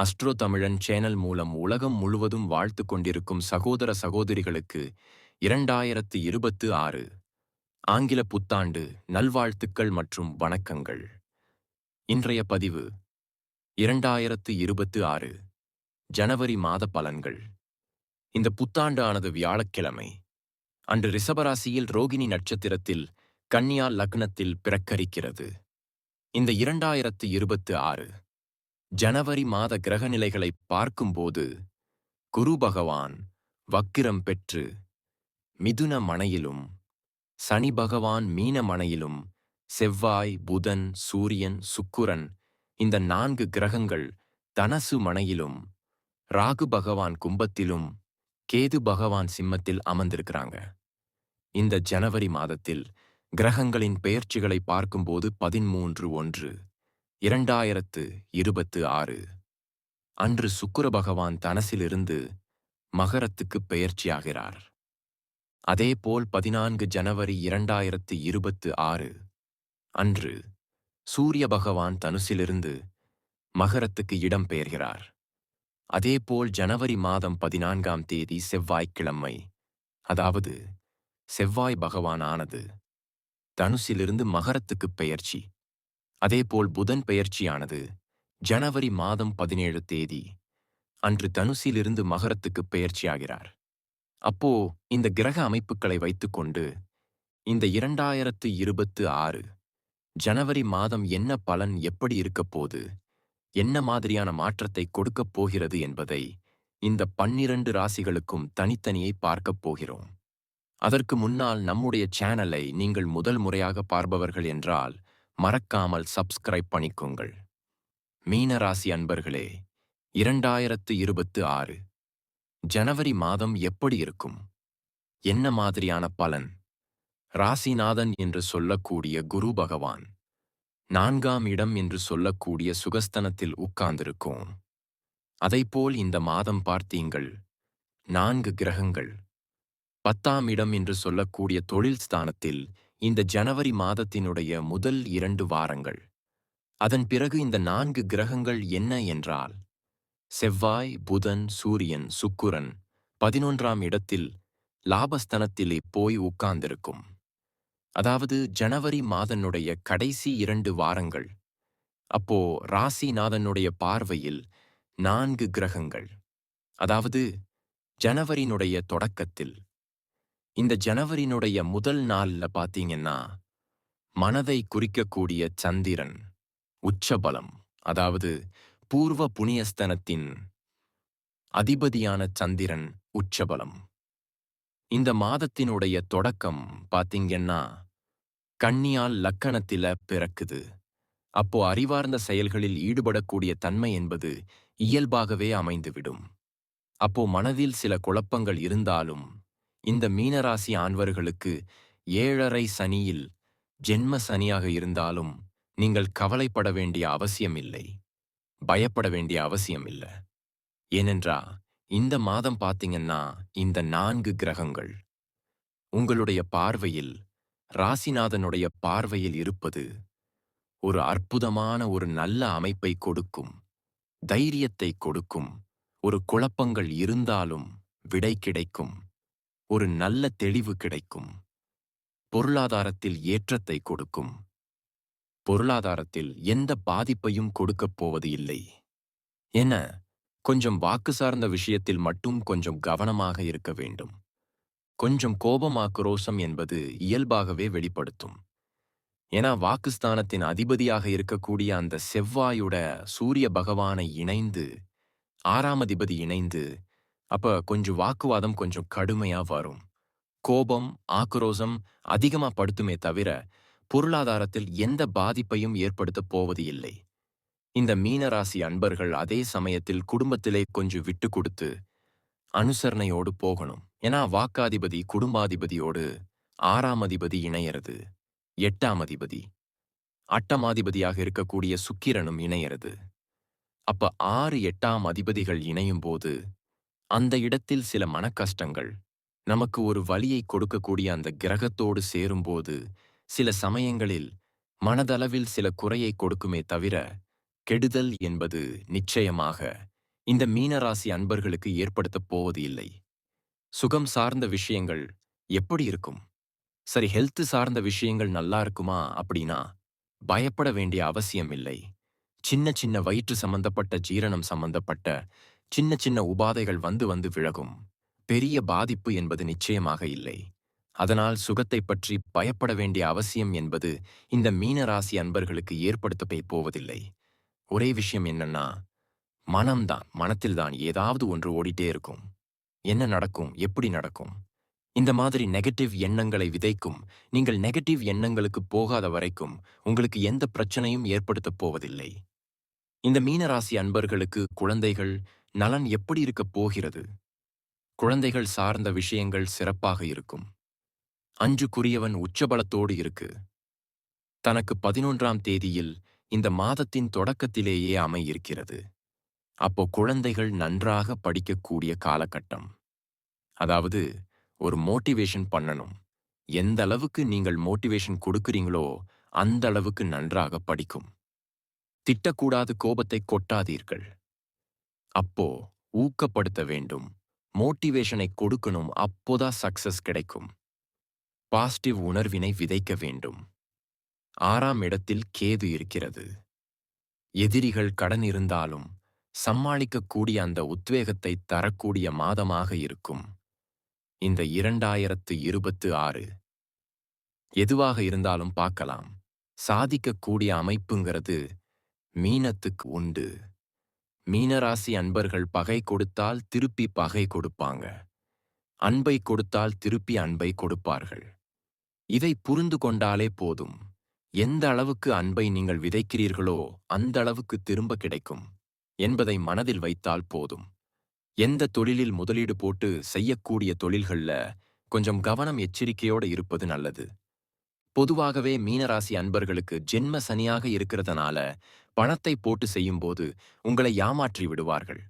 Astro தமிழன் channel மூலம் உலகம் முழுவதும் வாழ்த்து கொண்டிருக்கும் சகோதர சகோதரிகளுக்கு இரண்டாயிரத்து இருபத்து ஆறு ஆங்கில புத்தாண்டு நல்வாழ்த்துக்கள் மற்றும் வணக்கங்கள். இன்றைய பதிவு இரண்டாயிரத்து இருபத்து ஆறு ஜனவரி மாத பலன்கள். இந்த புத்தாண்டு ஆனது வியாழக்கிழமை. அன்று ரிஷபராசியில் ரோகிணி நட்சத்திரத்தில் கன்னியா லக்னத்தில் பிறக்கரிக்கிறது இந்த இரண்டாயிரத்து இருபத்து ஆறு ஜனவரி மாத கிரகநிலைகளை பார்க்கும்போது குரு பகவான் வக்கிரம் பெற்று மிதுன மனையிலும் சனி பகவான் மீன மனையிலும் செவ்வாய் புதன் சூரியன் சுக்குரன் இந்த நான்கு கிரகங்கள் தனசு மனையிலும் ராகு பகவான் கும்பத்திலும் கேது பகவான் சிம்மத்தில் அமர்ந்திருக்கிறாங்க. இந்த ஜனவரி மாதத்தில் கிரகங்களின் பெயர்ச்சிகளை பார்க்கும்போது பதிமூன்று ஒன்று இரண்டாயிரத்து இருபத்து ஆறு. அன்று சுக்குர பகவான் தனசிலிருந்து மகரத்துக்கு பெயர்ச்சியாகிறார். அதேபோல் பதினான்கு ஜனவரி இரண்டாயிரத்து இருபத்து ஆறு அன்று சூரிய பகவான் தனுசிலிருந்து மகரத்துக்கு இடம் பெயர்கிறார். அதேபோல் ஜனவரி மாதம் பதினான்காம் தேதி செவ்வாய்க்கிழமை அதாவது செவ்வாய் பகவானானது தனுசிலிருந்து மகரத்துக்கு பெயர்ச்சி. அதேபோல் புதன் பெயர்ச்சியானது ஜனவரி மாதம் பதினேழு தேதி. அன்று தனுசிலிருந்து மகரத்துக்கு பெயர்ச்சியாகிறார். அப்போ இந்த கிரக அமைப்புகளை வைத்துக்கொண்டு இந்த இரண்டாயிரத்து இருபத்து ஆறு ஜனவரி மாதம் என்ன பலன் எப்படி இருக்கப்போது என்ன மாதிரியான மாற்றத்தை கொடுக்கப் போகிறது என்பதை இந்த பன்னிரண்டு ராசிகளுக்கும் தனித்தனியை பார்க்கப் போகிறோம். அதற்கு முன்னால் நம்முடைய சேனலை நீங்கள் முதல் முறையாக பார்ப்பவர்கள் என்றால் மறக்காமல் சப்ஸ்கிரைப் பண்ணிக்கோங்கள். மீனராசி அன்பர்களே இரண்டாயிரத்து இருபத்து ஆறு ஜனவரி மாதம் எப்படி இருக்கும்? என்ன மாதிரியான பலன்? ராசிநாதன் என்று சொல்லக்கூடிய குரு பகவான் நான்காம் இடம் என்று சொல்லக்கூடிய சுகஸ்தனத்தில் உட்கார்ந்திருக்கும். அதைப்போல் இந்த மாதம் பார்த்தீங்கள் நான்கு கிரகங்கள். பத்தாம் இடம் என்று சொல்லக்கூடிய தொழில் ஸ்தானத்தில் இந்த ஜனவரி மாதத்தினுடைய முதல் இரண்டு வாரங்கள். அதன் பிறகு இந்த நான்கு கிரகங்கள் என்ன என்றால் செவ்வாய் புதன் சூரியன் சுக்குரன் பதினொன்றாம் இடத்தில் லாபஸ்தனத்திலே போய் உட்கார்ந்திருக்கும். அதாவது ஜனவரி மாதனுடைய கடைசி இரண்டு வாரங்கள். அப்போ ராசிநாதனுடைய பார்வையில் நான்கு கிரகங்கள். அதாவது ஜனவரினுடைய தொடக்கத்தில். இந்த ஜனவரினுடைய முதல் நாள்ல பாத்தீங்கன்னா மனதை குறிக்கக்கூடிய சந்திரன் உச்சபலம் அதாவது பூர்வ புனியஸ்தனத்தின் அதிபதியான சந்திரன் உச்சபலம். இந்த மாதத்தினுடைய தொடக்கம் பாத்தீங்கன்னா கண்ணியால் லக்கணத்தில பிறக்குது. அப்போ அறிவார்ந்த செயல்களில் ஈடுபடக்கூடிய தன்மை என்பது இயல்பாகவே அமைந்துவிடும். அப்போ மனதில் சில குழப்பங்கள் இருந்தாலும் இந்த மீனராசி ஆண்வர்களுக்கு ஏழரை சனியில் ஜென்ம சனியாக இருந்தாலும் நீங்கள் கவலைப்பட வேண்டிய அவசியமில்லை. பயப்பட வேண்டிய அவசியமில்லை. ஏனென்றா இந்த மாதம் பார்த்தீங்கன்னா இந்த நான்கு கிரகங்கள். உங்களுடைய பார்வையில் ராசிநாதனுடைய பார்வையில் இருப்பது ஒரு அற்புதமான ஒரு நல்ல அமைப்பை கொடுக்கும் தைரியத்தை கொடுக்கும் ஒரு குழப்பங்கள் இருந்தாலும் விடை கிடைக்கும். ஒரு நல்ல தெளிவு கிடைக்கும். பொருளாதாரத்தில் ஏற்றத்தை கொடுக்கும். பொருளாதாரத்தில் எந்த பாதிப்பையும் கொடுக்கப் போவது இல்லை. என கொஞ்சம் வாக்கு சார்ந்த விஷயத்தில் மட்டும் கொஞ்சம் கவனமாக இருக்க வேண்டும். கொஞ்சம் கோபமாக்குரோசம் என்பது இயல்பாகவே வெளிப்படுத்தும். ஏன்னா வாக்குஸ்தானத்தின் அதிபதியாக இருக்கக்கூடிய அந்த செவ்வாயுட சூரிய பகவானை இணைந்து ஆறாம் அதிபதி இணைந்து அப்ப கொஞ்சம் வாக்குவாதம் கொஞ்சம் கடுமையா வரும். கோபம் ஆக்ரோசம் அதிகமா படுத்துமே தவிர பொருளாதாரத்தில் எந்த பாதிப்பையும் ஏற்படுத்தப் போவது இல்லை. இந்த மீனராசி அன்பர்கள் அதே சமயத்தில் குடும்பத்திலே கொஞ்சம் விட்டு கொடுத்து அனுசரணையோடு போகணும். ஏன்னா வாக்காதிபதி குடும்பாதிபதியோடு ஆறாம் அதிபதி இணையறது எட்டாம் அதிபதி. அட்டமாதிபதியாக இருக்கக்கூடிய சுக்கிரனும் இணையறது. அப்ப ஆறு எட்டாம் அதிபதிகள் இணையும் போது அந்த இடத்தில் சில மனக்கஷ்டங்கள். நமக்கு ஒரு வலியை கொடுக்கக்கூடிய அந்த கிரகத்தோடு சேரும்போது சில சமயங்களில் மனதளவில் சில குறையை கொடுக்குமே தவிர கெடுதல் என்பது நிச்சயமாக இந்த மீனராசி அன்பர்களுக்கு ஏற்படுத்தப் போவது இல்லை. சுகம் சார்ந்த விஷயங்கள் எப்படி இருக்கும்? சரி ஹெல்த் சார்ந்த விஷயங்கள் நல்லா இருக்குமா அப்படின்னா பயப்பட வேண்டிய அவசியம் இல்லை. சின்ன சின்ன வயிற்று சம்பந்தப்பட்ட ஜீரணம் சம்பந்தப்பட்ட சின்ன சின்ன உபாதைகள் வந்து வந்து விலகும். பெரிய பாதிப்பு என்பது நிச்சயமாக இல்லை. அதனால் சுகத்தை பற்றி பயப்பட வேண்டிய அவசியம் என்பது இந்த மீனராசி அன்பர்களுக்கு ஏற்படுத்தப்பே போவதில்லை. ஒரே விஷயம் என்னன்னா மனம்தான் மனத்தில்தான் ஏதாவது ஒன்று ஓடிட்டே இருக்கும். என்ன நடக்கும் எப்படி நடக்கும்? இந்த மாதிரி நெகட்டிவ் எண்ணங்களை விதைக்கும் நீங்கள் நெகட்டிவ் எண்ணங்களுக்கு போகாத வரைக்கும் உங்களுக்கு எந்த பிரச்சனையும் ஏற்படுத்தப் போவதில்லை. இந்த மீனராசி அன்பர்களுக்கு குழந்தைகள் நலன் எப்படி இருக்கப் போகிறது? குழந்தைகள் சார்ந்த விஷயங்கள் சிறப்பாக இருக்கும். அஞ்சுக்குரியவன் உச்சபலத்தோடு இருக்கு. தனக்கு பதினொன்றாம் தேதியில் இந்த மாதத்தின் தொடக்கத்திலேயே அமையிருக்கிறது. அப்போ குழந்தைகள் நன்றாக படிக்கக்கூடிய காலகட்டம். அதாவது ஒரு மோட்டிவேஷன் பண்ணணும். எந்த அளவுக்கு நீங்கள் மோட்டிவேஷன் கொடுக்கிறீங்களோ அந்த அளவுக்கு நன்றாக படிக்கும். திட்டக்கூடாது கோபத்தை கொட்டாதீர்கள். அப்போ ஊக்கப்படுத்த வேண்டும். மோட்டிவேஷனை கொடுக்கணும் அப்போதான் சக்சஸ் கிடைக்கும். பாசிட்டிவ் உணர்வினை விதைக்க வேண்டும். ஆறாம் இடத்தில் கேது இருக்கிறது. எதிரிகள் கடன் இருந்தாலும் சமாளிக்கக்கூடிய அந்த உத்வேகத்தை தரக்கூடிய மாதமாக இருக்கும். இந்த இரண்டாயிரத்து இருபத்து ஆறு. எதுவாக இருந்தாலும் பார்க்கலாம். சாதிக்கக்கூடிய அமைப்புங்கிறது மீனத்துக்கு உண்டு. மீனராசி அன்பர்கள் பகை கொடுத்தால் திருப்பி பகை கொடுப்பாங்க. அன்பை கொடுத்தால் திருப்பி அன்பை கொடுப்பார்கள். இதை புரிந்து கொண்டாலே போதும். எந்த அளவுக்கு அன்பை நீங்கள் விதைக்கிறீர்களோ அந்த அளவுக்கு திரும்ப கிடைக்கும் என்பதை மனதில் வைத்தால் போதும். எந்த தொழிலில் முதலீடு போட்டு செய்யக்கூடிய தொழில்கள்ல கொஞ்சம் கவனம் எச்சரிக்கையோடு இருப்பது நல்லது. பொதுவாகவே மீனராசி அன்பர்களுக்கு ஜென்ம சனியாக இருக்கிறதுனால பணத்தை போட்டு செய்யும்போது உங்களை ஏமாற்றி விடுவார்கள்.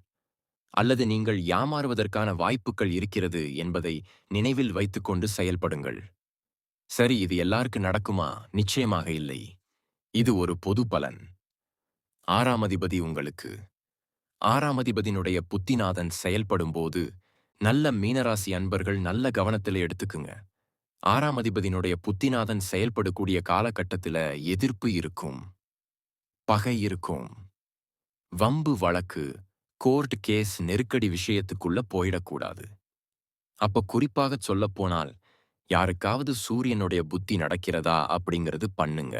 அல்லது நீங்கள் ஏமாறுவதற்கான வாய்ப்புகள் இருக்கிறது என்பதை நினைவில் வைத்துக்கொண்டு செயல்படுங்கள். சரி இது எல்லாருக்கு நடக்குமா? நிச்சயமாக இல்லை. இது ஒரு பொது பலன். ஆறாம் அதிபதி உங்களுக்கு. ஆறாம் அதிபதியினுடைய புத்திநாதன் செயல்படும்போது நல்ல மீனராசி அன்பர்கள் நல்ல கவனத்தில் எடுத்துக்குங்க. ஆறாம் அதிபதியினுடைய புத்திநாதன் செயல்படக்கூடிய காலகட்டத்தில் எதிர்ப்பு இருக்கும் பகை இருக்கும். வம்பு வழக்கு கோர்ட் கேஸ் நெருக்கடி விஷயத்துக்குள்ள போயிடக்கூடாது. அப்ப குறிப்பாக சொல்லப்போனால் யாருக்காவது சூரியனுடைய புத்தி நடக்கிறதா அப்படிங்கிறது பண்ணுங்க.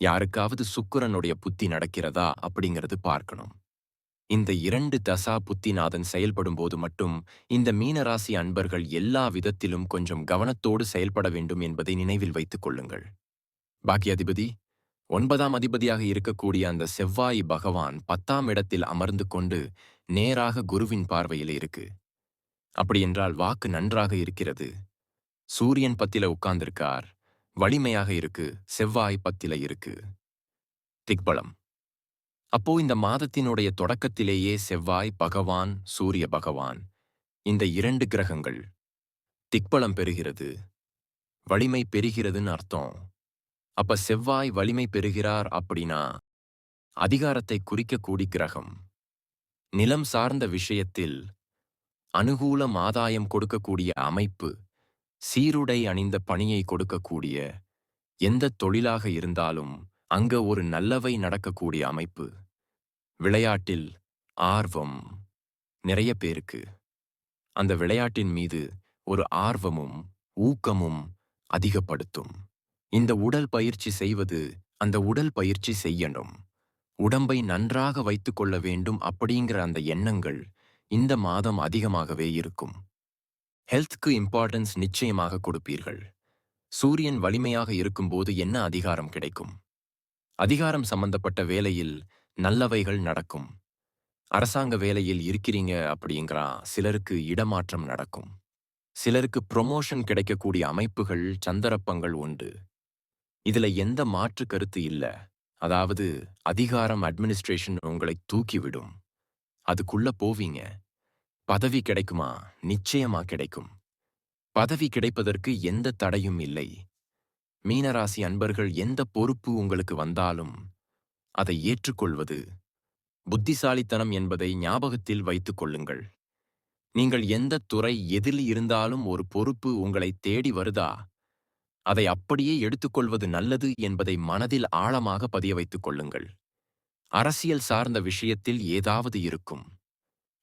யாருக்காவது சுக்கிரனுடைய புத்தி நடக்கிறதா அப்படிங்கிறது பார்க்கணும். இந்த இரண்டு தசா புத்திநாதன் செயல்படும்போது மட்டும் இந்த மீனராசி அன்பர்கள் எல்லா விதத்திலும் கொஞ்சம் கவனத்தோடு செயல்பட வேண்டும் என்பதை நினைவில் வைத்துக் கொள்ளுங்கள். பாக்கியாதிபதி ஒன்பதாம் அதிபதியாக இருக்கக்கூடிய அந்த செவ்வாய் பகவான் பத்தாம் இடத்தில் அமர்ந்து கொண்டு நேராக குருவின் பார்வையில் இருக்கு. அப்படியென்றால் வாக்கு நன்றாக இருக்கிறது. சூரியன் பத்தில உட்கார்ந்திருக்கார். வலிமையாக இருக்கு. செவ்வாய் பத்தில இருக்கு. திக்பலம். அப்போ இந்த மாதத்தினுடைய தொடக்கத்திலேயே செவ்வாய் பகவான் சூரிய பகவான் இந்த இரண்டு கிரகங்கள் திக்பலம் பெறுகிறது. வலிமை பெறுகிறதுன்னு அர்த்தம். அப்ப செவ்வாய் வலிமை பெறுகிறார் அப்படின்னா அதிகாரத்தை குறிக்கக்கூடிய கிரகம். நிலம் சார்ந்த விஷயத்தில் அனுகூலம் ஆதாயம் கொடுக்கக்கூடிய அமைப்பு சீருடை அணிந்த பணியை கொடுக்கக்கூடிய எந்த தொழிலாக இருந்தாலும் அங்க ஒரு நல்லவை நடக்கக்கூடிய அமைப்பு. விளையாட்டில் ஆர்வம் நிறைய பேருக்கு. அந்த விளையாட்டின் மீது ஒரு ஆர்வமும் ஊக்கமும் அதிகப்படுத்தும். இந்த உடல் பயிற்சி செய்வது அந்த உடல் பயிற்சி செய்யணும். உடம்பை நன்றாக வைத்துக் கொள்ள வேண்டும் அப்படிங்கிற அந்த எண்ணங்கள் இந்த மாதம் அதிகமாகவே இருக்கும். ஹெல்த்க்கு இம்பார்ட்டன்ஸ் நிச்சயமாக கொடுப்பீர்கள். சூரியன் வலிமையாக இருக்கும்போது என்ன அதிகாரம் கிடைக்கும்? அதிகாரம் சம்பந்தப்பட்ட வேலையில் நல்லவைகள் நடக்கும். அரசாங்க வேலையில் இருக்கிறீங்க அப்படிங்கிறா சிலருக்கு இடமாற்றம் நடக்கும். சிலருக்கு ப்ரொமோஷன் கிடைக்கக்கூடிய அமைப்புகள் சந்தர்ப்பங்கள் உண்டு. இதுல எந்த மாற்று கருத்து இல்ல. அதாவது அதிகாரம் அட்மினிஸ்ட்ரேஷன் உங்களை தூக்கிவிடும். அதுக்குள்ள போவீங்க. பதவி கிடைக்குமா? நிச்சயமா கிடைக்கும். பதவி கிடைப்பதற்கு எந்த தடையும் இல்லை. மீனராசி அன்பர்கள் எந்த பொறுப்பு உங்களுக்கு வந்தாலும் அதை ஏற்றுக்கொள்வது. புத்திசாலித்தனம் என்பதை ஞாபகத்தில் வைத்துக் கொள்ளுங்கள். நீங்கள் எந்த துறை எதில் இருந்தாலும் ஒரு பொறுப்பு உங்களை தேடி வருதா? அதை அப்படியே எடுத்துக்கொள்வது நல்லது என்பதை மனதில் ஆழமாக பதிய வைத்துக் கொள்ளுங்கள். அரசியல் சார்ந்த விஷயத்தில் ஏதாவது இருக்கும்.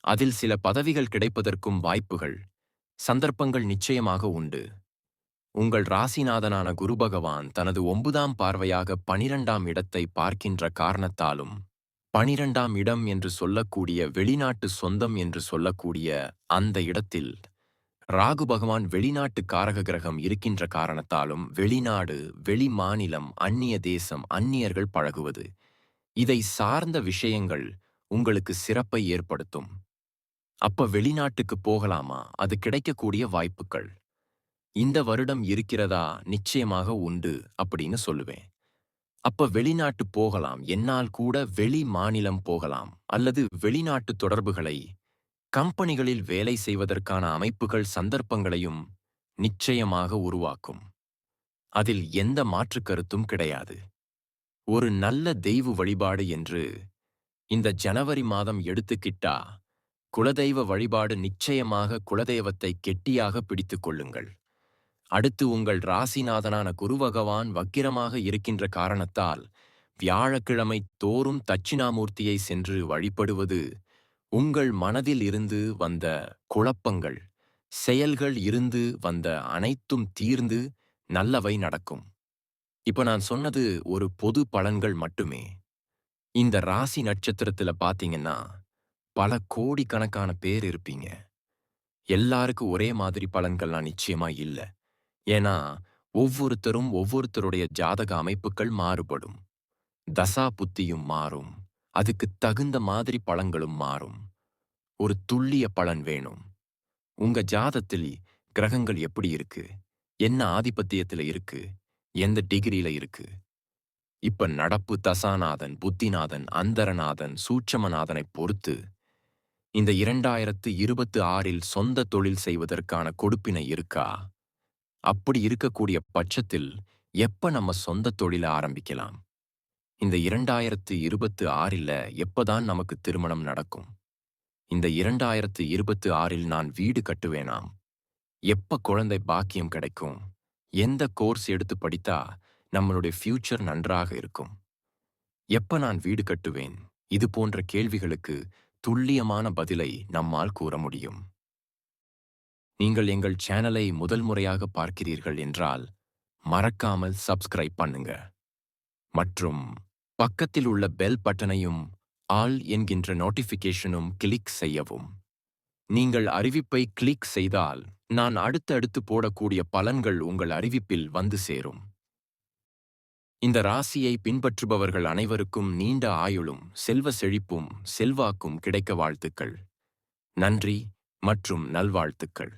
அதில் சில பதவிகள் கிடைப்பதற்கும் வாய்ப்புகள் சந்தர்ப்பங்கள் நிச்சயமாக உண்டு. உங்கள் ராசிநாதனான குரு பகவான் தனது ஒன்பதாம் பார்வையாக பனிரெண்டாம் இடத்தை பார்க்கின்ற காரணத்தாலும் பனிரெண்டாம் இடம் என்று சொல்லக்கூடிய வெளிநாட்டு சொந்தம் என்று சொல்லக்கூடிய அந்த இடத்தில் ராகு பகவான் வெளிநாட்டு காரக கிரகம் இருக்கின்ற காரணத்தாலும் வெளிநாடு வெளி மாநிலம் அந்நிய தேசம் அந்நியர்கள் பழகுவது. இதை சார்ந்த விஷயங்கள் உங்களுக்கு சிறப்பை ஏற்படுத்தும். அப்ப வெளிநாட்டுக்கு போகலாமா? அது கிடைக்கக்கூடிய வாய்ப்புகள். இந்த வருடம் இருக்கிறதா நிச்சயமாக உண்டு அப்படின்னு சொல்லுவேன். அப்ப வெளிநாட்டு போகலாம் என்னால் கூட வெளி மாநிலம் போகலாம் அல்லது வெளிநாட்டு தொடர்புகளை கம்பெனிகளில் வேலை செய்வதற்கான அமைப்புகள் சந்தர்ப்பங்களையும் நிச்சயமாக உருவாக்கும். அதில் எந்த மாற்று கருத்தும் கிடையாது. ஒரு நல்ல தெய்வ வழிபாடு என்று இந்த ஜனவரி மாதம் எடுத்துக்கிட்டா குலதெய்வ வழிபாடு நிச்சயமாக குலதெய்வத்தை கெட்டியாக பிடித்துக் கொள்ளுங்கள். அடுத்து உங்கள் ராசிநாதனான குரு பகவான் வக்கிரமாக இருக்கின்ற காரணத்தால் வியாழக்கிழமை தோறும் தட்சிணாமூர்த்தியை சென்று வழிபடுவது உங்கள் மனதில் இருந்து வந்த குழப்பங்கள் செயல்கள் இருந்து வந்த அனைத்தும் தீர்ந்து நல்லவை நடக்கும். இப்ப நான் சொன்னது ஒரு பொது பலன்கள் மட்டுமே. இந்த ராசி நட்சத்திரத்துல பாத்தீங்கன்னா பல கோடிக்கணக்கான பேர் இருப்பீங்க. எல்லாருக்கும் ஒரே மாதிரி பலன்கள்லாம் நிச்சயமா இல்ல. ஏன்னா ஒவ்வொருத்தரும் ஒவ்வொருத்தருடைய ஜாதக அமைப்புகள் மாறுபடும். தசா புத்தியும் மாறும். அதுக்கு தகுந்த மாதிரி பழங்களும் மாறும். ஒரு துல்லிய பலன் வேணும். உங்க ஜாதத்தில் கிரகங்கள் எப்படி இருக்கு? என்ன ஆதிபத்தியத்துல இருக்கு? எந்த டிகிரியில இருக்கு? இப்ப நடப்பு தசாநாதன் புத்திநாதன் அந்தரநாதன் சூட்சமநாதனை பொறுத்து இந்த இரண்டாயிரத்து இருபத்து ஆறில் சொந்த தொழில் செய்வதற்கான கொடுப்பினை இருக்கா? அப்படி இருக்கக்கூடிய பட்சத்தில் எப்ப நம்ம சொந்த தொழில ஆரம்பிக்கலாம்? இந்த இரண்டாயிரத்து இருபத்து ஆறில் எப்பதான் நமக்கு திருமணம் நடக்கும்? இந்த இரண்டாயிரத்து இருபத்து ஆறில் நான் வீடு கட்டுவேனாம்? எப்ப குழந்தை பாக்கியம் கிடைக்கும்? எந்த கோர்ஸ் எடுத்து படித்தா நம்மளுடைய ஃபியூச்சர் நன்றாக இருக்கும்? எப்ப நான் வீடு கட்டுவேன்? இது போன்ற கேள்விகளுக்கு துல்லியமான பதிலை நம்மால் கூற முடியும். நீங்கள் எங்கள் சேனலை முதல் முறையாக பார்க்கிறீர்கள் என்றால் மறக்காமல் சப்ஸ்கிரைப் பண்ணுங்க. மற்றும் பக்கத்தில் உள்ள பெல் பட்டனையும் ஆல் என்கின்ற நோட்டிஃபிகேஷனும் கிளிக் செய்யவும். நீங்கள் அறிவிப்பை கிளிக் செய்தால் நான் அடுத்தடுத்து போடக்கூடிய பலன்கள் உங்கள் அறிவிப்பில் வந்து சேரும். இந்த ராசியை பின்பற்றுபவர்கள் அனைவருக்கும் நீண்ட ஆயுளும் செல்வ செழிப்பும் செல்வாக்கும் கிடைக்க வாழ்த்துக்கள். நன்றி மற்றும் நல்வாழ்த்துக்கள்.